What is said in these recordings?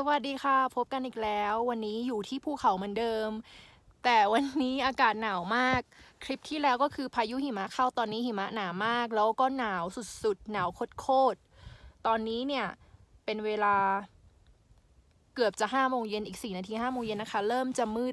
สวัสดีค่ะ พบกันอีกแล้ว วันนี้อยู่ที่ภูเขาเหมือนเดิม แต่วันนี้อากาศหนาวมาก คลิปที่แล้วก็คือพายุหิมะเข้าตอนนี้หิมะหนามาก แล้วก็หนาวสุดๆ หนาวโคตรๆตอนนี้เนี่ย เป็นเวลาเกือบจะห้าโมงเย็นอีกสี่นาทีห้าโมงเย็นนะคะ เริ่มจะมืด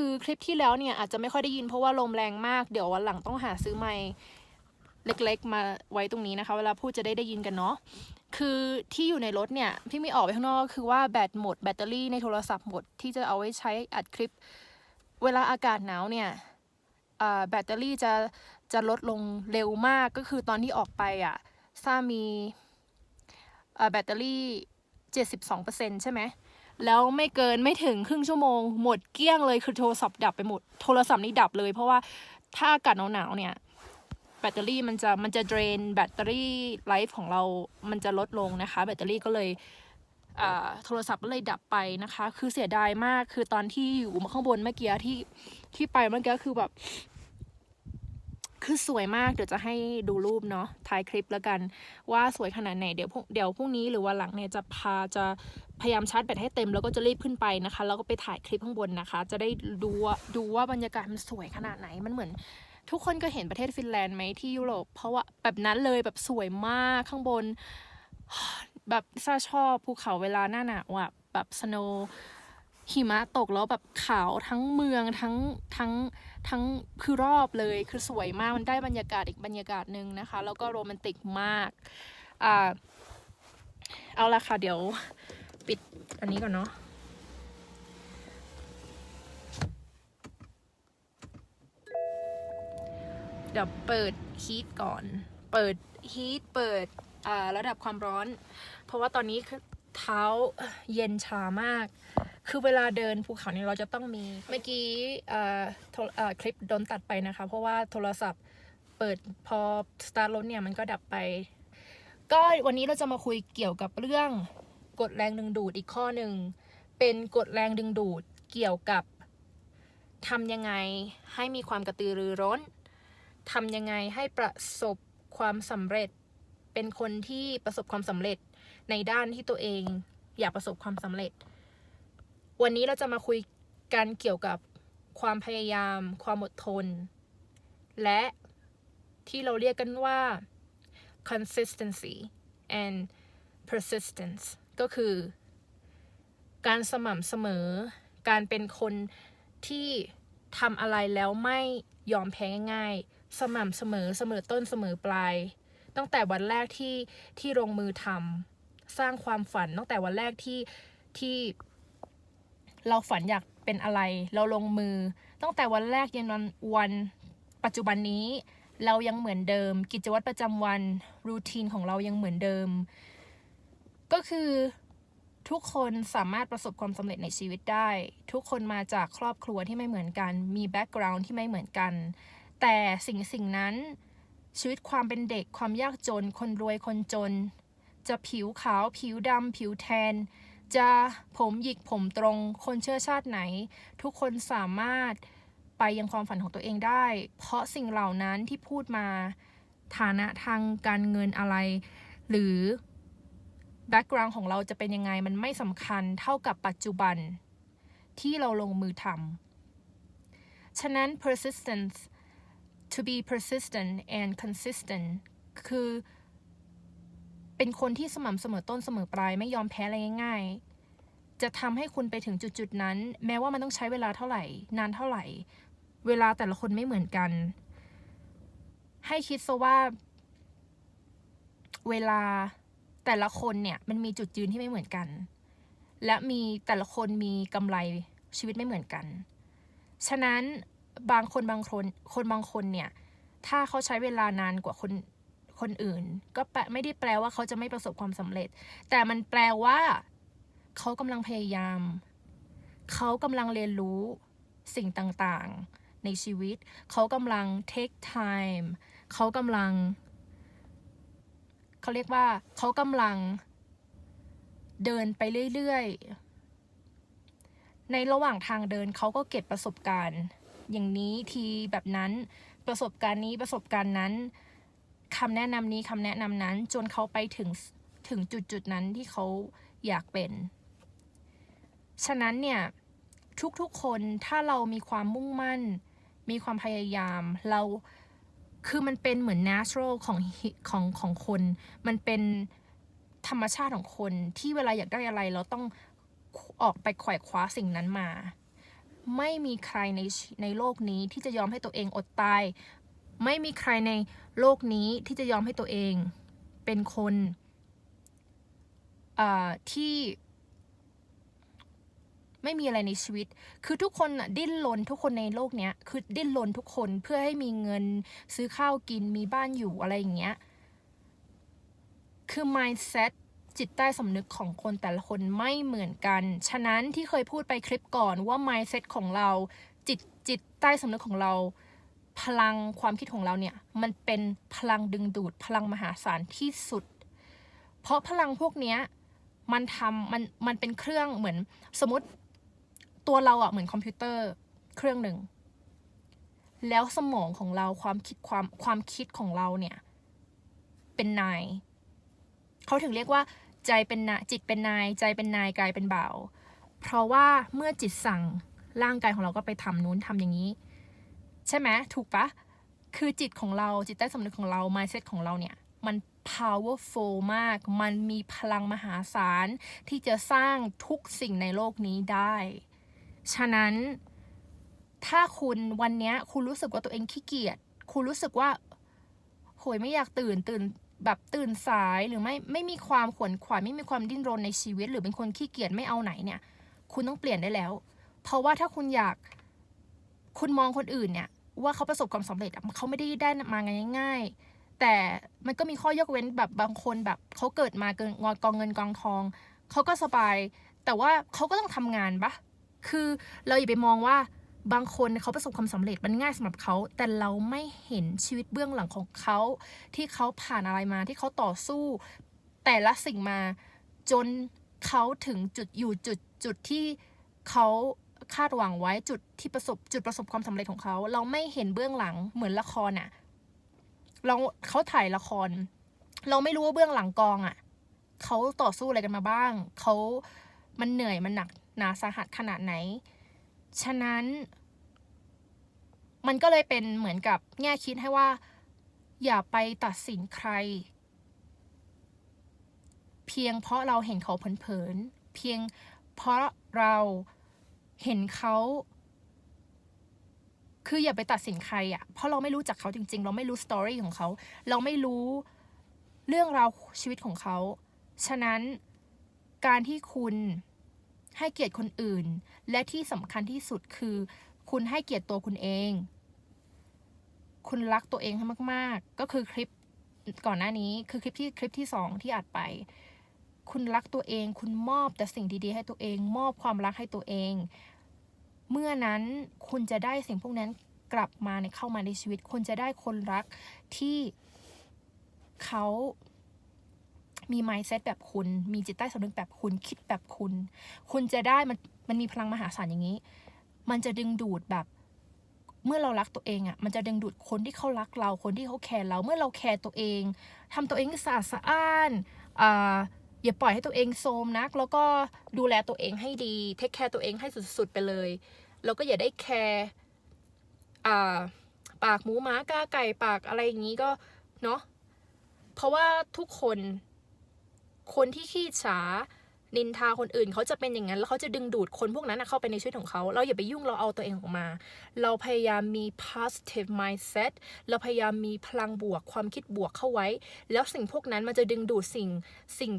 คือคลิปที่แล้วเนี่ยอาจจะไม่ค่อยได้ยินเพราะว่าลมแรงมาก เดี๋ยววันหลังต้องหาซื้อไมค์เล็กๆ มาไว้ตรงนี้นะคะ เวลาพูดจะได้ได้ยินกันเนาะ คือที่อยู่ในรถเนี่ยที่ไม่ออกไปข้างนอกคือว่าแบตหมดแบตเตอรี่ในโทรศัพท์หมดที่จะเอาไว้ใช้อัดคลิป เวลาอากาศหนาวเนี่ยแบตเตอรี่จะจะลดลงเร็วมากก็คือตอนที่ออกไปอะซ่ามีอ่าแบตเตอรี่ 72%ใช่ไหม แล้วไม่เกินไม่ถึงครึ่งชั่วโมง หมดเกลี้ยงเลยคือโทรศัพท์ดับไปหมดโทรศัพท์นี่ดับเลย เพราะว่าถ้าอากาศหนาวๆเนี่ยแบตเตอรี่มันจะมันจะเดรนแบตเตอรี่ไลฟ์ของเรามันจะลดลงนะคะ แบตเตอรี่ก็เลยโทรศัพท์ก็เลยดับไปนะคะ คือเสียดายมากคือตอนที่อยู่ข้างบนเมื่อกี้ที่ที่ไปเมื่อกี้คือแบบ คือสวยมากเดี๋ยวจะให้ดูรูปเนาะท้ายคลิปแล้วกัน ว่าสวยขนาดไหนเดี๋ยวเดี๋ยวพรุ่งนี้หรือวันหลังเนี่ยจะพาจะพยายามชาร์จแบตให้เต็มแล้วก็จะรีบขึ้นไปนะคะ แล้วก็ไปถ่ายคลิปข้างบนนะคะ จะได้ดูว่าดูว่าบรรยากาศมันสวยขนาดไหนมันเหมือนทุกคนก็เห็นประเทศฟินแลนด์ไหมที่ยุโรปเพราะว่าแบบนั้นเลยแบบสวยมากข้างบน แบบซาชอบภูเขาเวลาหน้าหนาวอะแบบสโน หิมะตกแล้วแบบขาวทั้งเมืองทั้งทั้งทั้งคือรอบเลยคือสวยมากมันได้บรรยากาศอีกบรรยากาศหนึ่งนะคะ แล้วก็โรแมนติกมากอ่าเอาละค่ะเดี๋ยวปิดอันนี้ก่อนเนาะเดี๋ยวเปิดฮีทก่อน เปิดฮีทเปิดอ่าระดับความร้อน เพราะว่าตอนนี้เท้าเย็นชามาก คือเวลาเดินภูเขาเนี่ยเราจะต้องมี เมื่อกี้คลิปโดนตัดไปนะคะ เพราะว่าโทรศัพท์เปิดพอสตาร์ทรถเนี่ยมันก็ดับไป ก็วันนี้เราจะมาคุยเกี่ยวกับเรื่องกฎแรงดึงดูดอีกข้อหนึ่ง เป็นกฎแรงดึงดูดเกี่ยวกับทำยังไงให้มีความกระตือรือร้นทำยังไงให้ประสบความสำเร็จ เป็นคนที่ประสบความสำเร็จในด้านที่ตัวเองอยากประสบความสำเร็จ วันนี้เราจะมาคุยกันเกี่ยวกับความพยายาม ความอดทน และที่เราเรียกกันว่า consistency and persistence ก็คือ การสม่ำเสมอ การเป็นคนที่ทำอะไรแล้วไม่ยอมแพ้ง่าย สม่ำเสมอเสมอต้นเสมอปลาย ตั้งแต่วันแรกที่ที่ลงมือทำสร้างความฝันตั้งแต่วันแรกที่ที่ เราฝันอยากเป็นอะไร เราลงมือ ตั้งแต่วันแรกยันวันวันปัจจุบันนี้ เรายังเหมือนเดิม กิจวัตรประจำวันรูทีนของเรายังเหมือนเดิม ก็คือทุกคนสามารถประสบความสำเร็จในชีวิตได้ ทุกคนมาจากครอบครัวที่ไม่เหมือนกัน มีแบ็กกราวน์ที่ไม่เหมือนกัน แต่สิ่งสิ่งนั้นชีวิตความเป็นเด็กความยากจน คนรวยคนจน จะผิวขาวผิวดำผิวแทน จะผมหยิกผมตรงคนเชื้อชาติไหน ทุกคนสามารถไปยังความฝันของตัวเองได้ เพราะสิ่งเหล่านั้นที่พูดมาฐานะทางการเงินอะไร หรือแบ็กกราวน์ของเราจะเป็นยังไงมันไม่สำคัญเท่ากับปัจจุบัน ที่เราลงมือทำฉะนั้น persistence to be persistent and consistent คือ เป็นคนที่สม่ำเสมอต้นเสมอปลายไม่ยอมแพ้อะไรง่ายๆ จะทำให้คุณไปถึงจุดๆนั้น แม้ว่ามันต้องใช้เวลาเท่าไหร่ นานเท่าไหร่ เวลาแต่ละคนไม่เหมือนกัน ให้คิดซะว่า เวลาแต่ละคนเนี่ยมันมีจุดยืนที่ไม่เหมือนกัน และมีแต่ละคนมีกำไรชีวิตไม่เหมือนกัน ฉะนั้นบางคนบางคนคนบางคนเนี่ย ถ้าเขาใช้เวลานานกว่าคน คนอื่น ก็แปลไม่ได้แปลว่าเขาจะไม่ประสบความสำเร็จ แต่มันแปลว่า เขากำลังพยายาม เขากำลังเรียนรู้สิ่งต่างๆ ในชีวิต เขากำลัง take time เขากำลัง เขาเรียกว่า เขากำลังเดินไปเรื่อยๆ ในระหว่างทางเดินเขาก็เก็บประสบการณ์ อย่างนี้ทีแบบนั้นประสบการณ์นี้ประสบการณ์นั้น คำแนะนำนี้คำแนะนำนั้น จนเขาไปถึงถึงจุดจุดนั้นที่เขาอยากเป็น ฉะนั้นเนี่ยทุกๆคนถ้าเรามีความมุ่งมั่น มีความพยายาม เราคือมันเป็นเหมือน natural ของของของคน มันเป็นธรรมชาติของคนที่เวลาอยากได้อะไร เราต้องออกไปขว่คว้าสิ่งนั้นมา ไม่มีใครในในโลกนี้ที่จะยอมให้ตัวเองอดตาย ไม่มีใครในโลกนี้ที่จะยอมให้ตัวเองเป็นคนที่ไม่มีอะไรในชีวิต คือทุกคนน่ะดิ้นรนทุกคนในโลกเนี้ย คือดิ้นรนทุกคนเพื่อให้มีเงินซื้อข้าวกินมีบ้านอยู่อะไรอย่างเงี้ย คือ mindset จิตใต้สำนึกของคนแต่ละคนไม่เหมือนกัน ฉะนั้นที่เคยพูดไปคลิปก่อนว่า mindset ของเราจิตจิตใต้สำนึกของเรา พลังความคิดของเราเนี่ยมันเป็นพลังดึงดูดพลังมหาศาลที่สุด เพราะพลังพวกเนี้ยมันทำมันมันเป็นเครื่องเหมือนสมมติตัวเราอะเหมือนคอมพิวเตอร์เครื่องหนึ่ง แล้วสมองของเราความคิดความความคิดของเราเนี่ยเป็นนายเขาถึงเรียกว่าใจเป็นนายจิตเป็นนาย ใจเป็นนายกายเป็นบ่าว เพราะว่าเมื่อจิตสั่งร่างกายของเราก็ไปทำนู้นทำอย่างนี้ ใช่ไหมถูกปะคือจิตของเราจิตใต้สำนึกของเรา mindset ของเราเนี่ย มัน powerful มาก มันมีพลังมหาศาล ที่จะสร้างทุกสิ่งในโลกนี้ได้ ฉะนั้น ถ้าคุณวันนี้คุณรู้สึกว่าตัวเองขี้เกียจคุณรู้สึกว่าโหยไม่อยากตื่นตื่นแบบตื่นสายหรือไม่ไม่มีความขวนขวายไม่มีความดิ้นรนในชีวิต หรือเป็นคนขี้เกียจไม่เอาไหนเนี่ย คุณต้องเปลี่ยนได้แล้ว เพราะว่าถ้าคุณอยากคุณมองคนอื่นเนี่ย ว่าเขาประสบความสำเร็จอะเขาไม่ได้ได้มาง่ายๆ แต่มันก็มีข้อยกเว้นแบบบางคนแบบเขาเกิดมาเกินงอกองเงินกองทองเขาก็สบาย แต่ว่าเขาก็ต้องทำงานปะคือเราอย่าไปมองว่าบางคนเขาประสบความสำเร็จมันง่ายสำหรับเขา แต่เราไม่เห็นชีวิตเบื้องหลังของเขา ที่เขาผ่านอะไรมาที่เขาต่อสู้ แต่ละสิ่งมาจนเขาถึงจุดอยู่จุดจุดที่เขา คาดหวังไว้จุดที่ประสบจุดประสบความสำเร็จของเขา เราไม่เห็นเบื้องหลังเหมือนละครอะ่ะเราเขาถ่ายละคร เราไม่รู้ว่าเบื้องหลังกองอะ่ะเขาต่อสู้อะไรกันมาบ้างเขามันเหนื่อยมันหนักหนาสาหัสขนาดไหน ฉะนั้น มันก็เลยเป็นเหมือนกับแง่คิดให้ว่า อย่าไปตัดสินใคร เพียงเพราะเราเห็นเขาเผินๆเพียงเพราะเรา เห็นเขาคืออย่าไปตัดสินใครอะ่ะ เพราะเราไม่รู้จักเขาจริง ๆ เราไม่รู้สตอรี่ของเขา เราไม่รู้เรื่องราวชีวิตของเขา ฉะนั้นการที่คุณให้เกียรติคนอื่น และที่สำคัญที่สุดคือ คุณให้เกียรติตัวคุณเอง คุณรักตัวเองให้มาก ๆ ก็คือคลิปก่อนหน้านี้ คือคลิปที่คลิปที่สองที่อัดไป คุณรักตัวเอง คุณมอบแต่สิ่งดีๆให้ตัวเอง มอบความรักให้ตัวเอง เมื่อนั้นคุณจะได้สิ่งพวกนั้นกลับมาในเข้ามาในชีวิต คุณจะได้คนรักที่เขามี mindset แบบคุณ มีจิตใต้สำนึกแบบคุณ คิดแบบคุณ คุณจะได้มันมันมีพลังมหาศาลอย่างนี้ มันจะดึงดูดแบบ เมื่อเรารักตัวเองอะ่ะ มันจะดึงดูดคนที่เขารักเรา คนที่เขาแคร์เรา เมื่อเราแคร์ตัวเองทำตัวเองสะอาดสะอ้านอ่า อย่าปล่อยให้ตัวเองโทรมนัก แล้วก็ดูแลตัวเองให้ดีเทคแคร์ตัวเองให้สุดๆไปเลย แล้วก็อย่าได้แคร์ปากหมูหมากาไก่ปากอะไรอย่างนี้ก็เนาะเพราะว่าทุกคน คนที่ขี้ฉานินทาคนอื่นเขาจะเป็นอย่างนั้น แล้วเขาจะดึงดูดคนพวกนั้นเข้าไปในชีวิตของเขา เราอย่าไปยุ่งเราเอาตัวเองออกมา เราพยายามมี positive mindset เราพยายามมีพลังบวกความคิดบวกเข้าไว้ แล้วสิ่งพวกนั้นมันจะดึงดูดสิ่งสิ่ง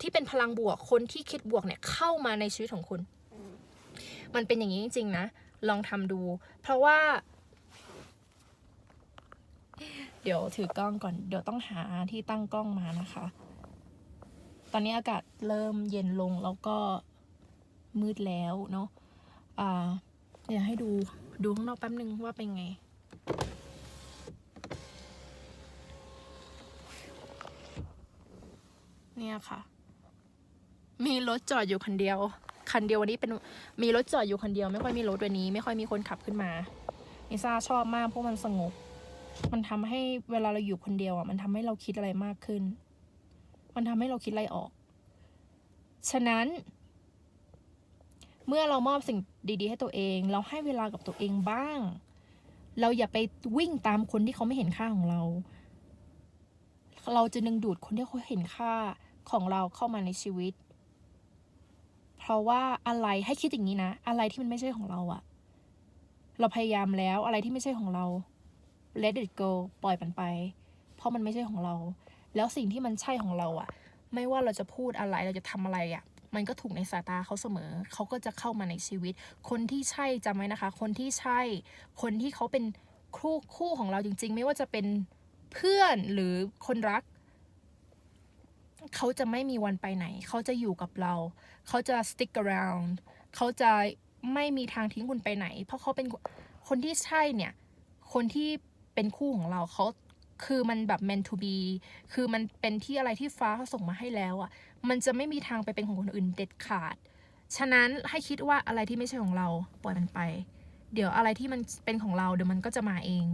ที่เป็นพลังบวกคนที่คิดบวกเนี่ยเข้ามาในชีวิตของคุณ มันเป็นอย่างนี้จริง ๆ นะ ลองทำดู เพราะว่า เดี๋ยวถือกล้องก่อน เดี๋ยวต้องหาที่ตั้งกล้องมานะคะ ตอนนี้อากาศเริ่มเย็นลงแล้วก็มืดแล้วเนาะอ่าเดี๋ยวให้ดูดูข้างนอกแป๊บนึงว่าเป็นไงอเนี่ยค่ะ มีรถจอดอยู่คันเดียว คันเดียววันนี้เป็นมีรถจอดอยู่คันเดียวไม่ค่อยมีรถวันนี้ ไม่ค่อยมีคนขับขึ้นมาลิซ่าชอบมากเพราะมันสงบ มันทำให้เวลาเราอยู่คนเดียวอะ มันทำให้เราคิดอะไรมากขึ้น มันทำให้เราคิดอะไรออก ฉะนั้น เมื่อเรามอบสิ่งดี ๆ ให้ตัวเอง เราให้เวลากับตัวเองบ้าง เราอย่าไปวิ่งตามคนที่เขาไม่เห็นค่าของเรา เราจะดึงดูดคนที่เขาเห็นค่าของเราเข้ามาในชีวิต ราะว่าอะไรให้คิดอย่างนี้นะ อะไรที่มันไม่ใช่ของเราอะเราพยายามแล้วอะไรที่ไม่ใช่ของเรา let it go ปล่อยมันไป เพราะมันไม่ใช่ของเรา แล้วสิ่งที่มันใช่ของเราอะไม่ว่าเราจะพูดอะไรเราจะทำอะไรอะมันก็ถูกในสายตาเขาเสมอ เขาก็จะเข้ามาในชีวิต คนที่ใช่จำไว้นะคะ คนที่ใช่ คนที่เขาเป็นคู่คู่ของเราจริง ๆ ไม่ว่าจะเป็นเพื่อนหรือคนรัก เขาจะไม่มีวันไปไหน เขาจะอยู่กับเรา เขาจะ stick around เขาจะไม่มีทางทิ้งคุณไปไหน เพราะเขาเป็นคนที่ใช่เนี่ย คนที่เป็นคู่ของเราเขาคือมันแบบ meant to be คือมันเป็นที่อะไรที่ฟ้าเขาส่งมาให้แล้วอะ่ะ มันจะไม่มีทางไปเป็นของคนอื่นเด็ดขาด ฉะนั้นให้คิดว่าอะไรที่ไม่ใช่ของเราปล่อยมันไป เดี๋ยวอะไรที่มันเป็นของเราเดี๋ยวมันก็จะมาเอง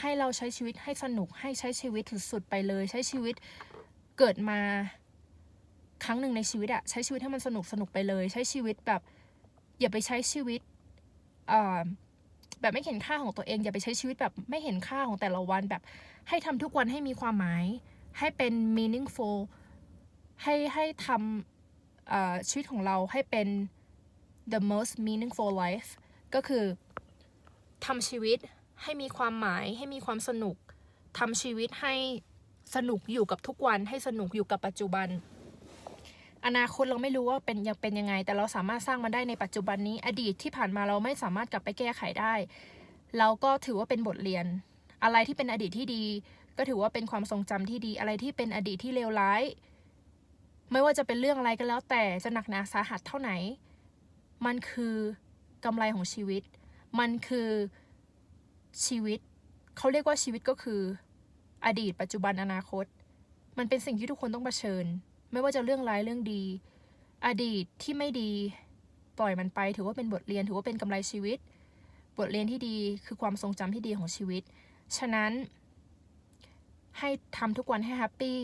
ให้เราใช้ชีวิตให้สนุกให้ใช้ชีวิตสุดๆไปเลย ใช้ชีวิต เกิดมาครั้งหนึ่งในชีวิตอะใช้ชีวิตให้มันสนุกสนุกไปเลย ใช้ชีวิตแบบอย่าไปใช้ชีวิตแบบไม่เห็นค่าของตัวเอง อย่าไปใช้ชีวิตแบบไม่เห็นค่าของแต่ละวันแบบ ให้ทำทุกวันให้มีความหมาย ให้เป็น meaningful ให้ให้ทำชีวิตของเราให้เป็น the most meaningful life ก็คือทำชีวิตให้มีความหมาย ให้มีความสนุกทำชีวิตให้ สนุกอยู่กับทุกวันให้สนุกอยู่กับปัจจุบัน อนาคตเราไม่รู้ว่าเป็นยังเป็นยังไง แต่เราสามารถสร้างมันได้ในปัจจุบันนี้ อดีตที่ผ่านมาเราไม่สามารถกลับไปแก้ไขได้ เราก็ถือว่าเป็นบทเรียน อะไรที่เป็นอดีตที่ดี ก็ถือว่าเป็นความทรงจำที่ดี อะไรที่เป็นอดีตที่เลวร้าย ไม่ว่าจะเป็นเรื่องอะไรก็แล้ว แต่จะหนักหนาสาหัสเท่าไหน มันคือกำไรของชีวิต มันคือชีวิต เขาเรียกว่าชีวิตก็คือ อดีต ปัจจุบันอนาคต มันเป็นสิ่งที่ทุกคนต้องเผชิญ ไม่ว่าจะเรื่องร้ายเรื่องดี อดีตที่ไม่ดี ปล่อยมันไป ถือว่าเป็นบทเรียนถือว่าเป็นกำไรชีวิต บทเรียนที่ดีคือความทรงจำที่ดีของชีวิต ฉะนั้น ให้ทำทุกวันให้แฮปปี้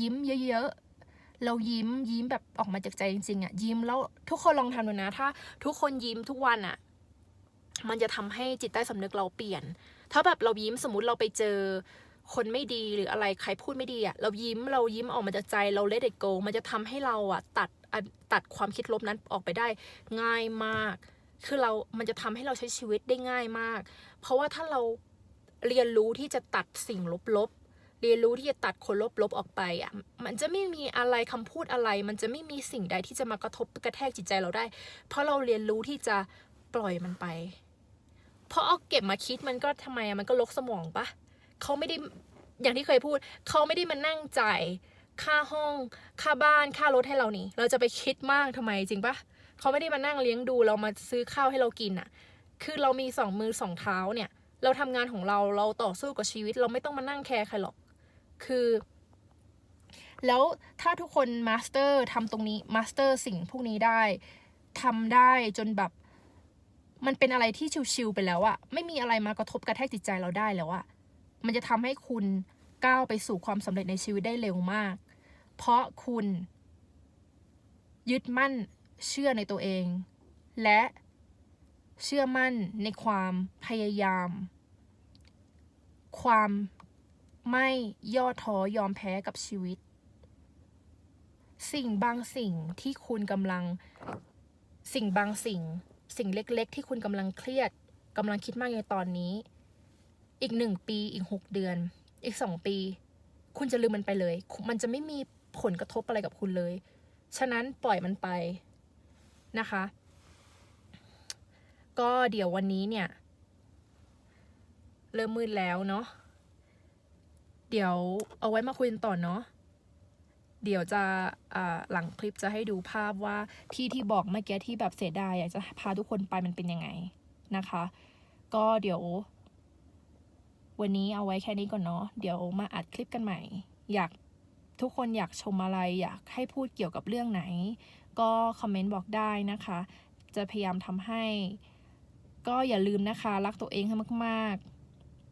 ยิ้มเยอะๆ เรายิ้มยิ้มแบบออกมาจากใจจริงๆอะยิ้มแล้วทุกคนลองทำดูนะ ถ้า ทุกคนยิ้มทุกวันอะมันจะทำให้จิตใต้สำนึกเราเปลี่ยน ถ้าแบบเรายิ้มสมมติเราไปเจอ คนไม่ดีหรืออะไรใครพูดไม่ดีอะเรายิ้มเรายิ้มออกมาจากใจเรา let it go มันจะทำให้เราอะตัดตัดความคิดลบนั้นออกไปได้ง่ายมาก คือเรา มันจะทำให้เราใช้ชีวิตได้ง่ายมาก เพราะว่าถ้าเราเรียนรู้ที่จะตัดสิ่งลบๆ เรียนรู้ที่จะตัดคนลบๆออกไปอะ มันจะไม่มีอะไรคำพูดอะไร มันจะไม่มีสิ่งใดที่จะมากระทบกระแทกจิตใจเราได้ เพราะเราเรียนรู้ที่จะปล่อยมันไป เพราะเอาเก็บมาคิดมันก็ทำไมอะมันก็ลกสมองปะ เขาไม่ได้อย่างที่เคยพูด เขาไม่ได้มานั่งจ่ายค่าห้อง ค่าบ้าน ค่ารถให้เรานี่ เราจะไปคิดมากทำไมจริงปะเขาไม่ได้มานั่งเลี้ยงดูเรามาซื้อข้าวให้เรากินอะคือเรามีสองมือสองเท้าเนี่ย เราทำงานของเรา เราต่อสู้กับชีวิต เราไม่ต้องมานั่งแคร์ใครหรอก คือ แล้วถ้าทุกคนมาสเตอร์ทำตรงนี้มาสเตอร์สิ่งพวกนี้ได้ทำได้จนแบบมันเป็นอะไรที่ชิวๆไปแล้วอะไม่มีอะไรมากระทบกระแทกจิตใจเราได้แล้วอะ มันจะทำให้คุณก้าวไปสู่ความสำเร็จในชีวิตได้เร็วมาก เพราะคุณ ยึดมั่นเชื่อในตัวเอง และเชื่อมั่นในความพยายาม ความไม่ย่อท้อยอมแพ้กับชีวิต สิ่งบางสิ่งที่คุณกำลัง สิ่งบางสิ่ง สิ่งเล็กๆ ที่คุณกำลังเครียดกำลังคิดมากในตอนนี้ อีกหนึ่งปีอีกหกเดือน อีกสองปี คุณจะลืมมันไปเลย มันจะไม่มีผลกระทบอะไรกับคุณเลย ฉะนั้นปล่อยมันไปนะคะ ก็เดี๋ยววันนี้เนี่ย เริ่มมืดแล้วเนาะเดี๋ยวเอาไว้มาคุยกันต่อเนาะเดี๋ยวจะหลังคลิปจะให้ดูภาพว่าที่ที่บอกเมื่อกี้ที่แบบเสียดายอยากจะพาทุกคนไปมันเป็นยังไงนะคะ ก็เดี๋ยว วันนี้เอาไว้แค่นี้ก่อนเนาะเดี๋ยวมาอัดคลิปกันใหม่ อยากทุกคนอยากชมอะไร อยากให้พูดเกี่ยวกับเรื่องไหน ก็คอมเมนต์บอกได้นะคะ จะพยายามทำให้ ก็อย่าลืมนะคะ รักตัวเองให้มาก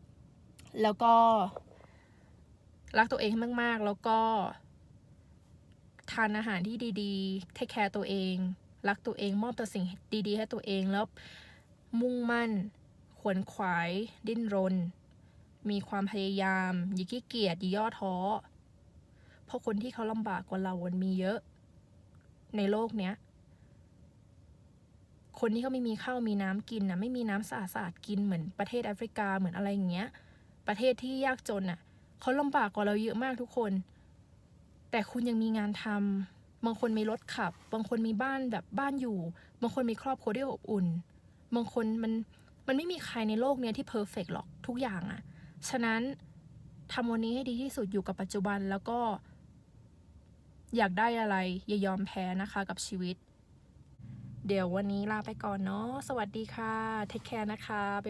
ๆ แล้วก็ รักตัวเองให้มาก ๆ แล้วก็ ทานอาหารที่ดีๆเทคแคร์ตัวเอง รักตัวเองมอบแต่สิ่งดี ๆ ให้ตัวเองแล้วมุ่งมั่นขวนขวาย ดิ้นรน มีความพยายามอย่าขี้เกียจอย่าย่อท้อ เพราะคนที่เขาลำบากกว่าเรามันมีเยอะ ในโลกเนี้ย คนที่เขาไม่มีข้าวมีน้ำกินนะไม่มีน้ำสะอาดๆกินเหมือนประเทศแอฟริกาเหมือนอะไรอย่างเงี้ย ประเทศที่ยากจนน่ะเขาลำบากกว่าเราเยอะมากทุกคน แต่คุณยังมีงานทำบางคนมีรถขับ บางคนมีบ้านแบบบ้านอยู่ บางคนมีครอบครัวที่อบอุ่น บางคนมันมันไม่มีใครในโลกเนี้ยที่เพอร์เฟกหรอกทุกอย่างอะ ฉะนั้นทำวันนี้ให้ดีที่สุดอยู่กับปัจจุบันแล้วก็ อยากได้อะไร อย่ายอมแพ้นะคะกับชีวิต เดี๋ยววันนี้ลาไปก่อนเนาะสวัสดีค่ะเทคแคร์นะคะไป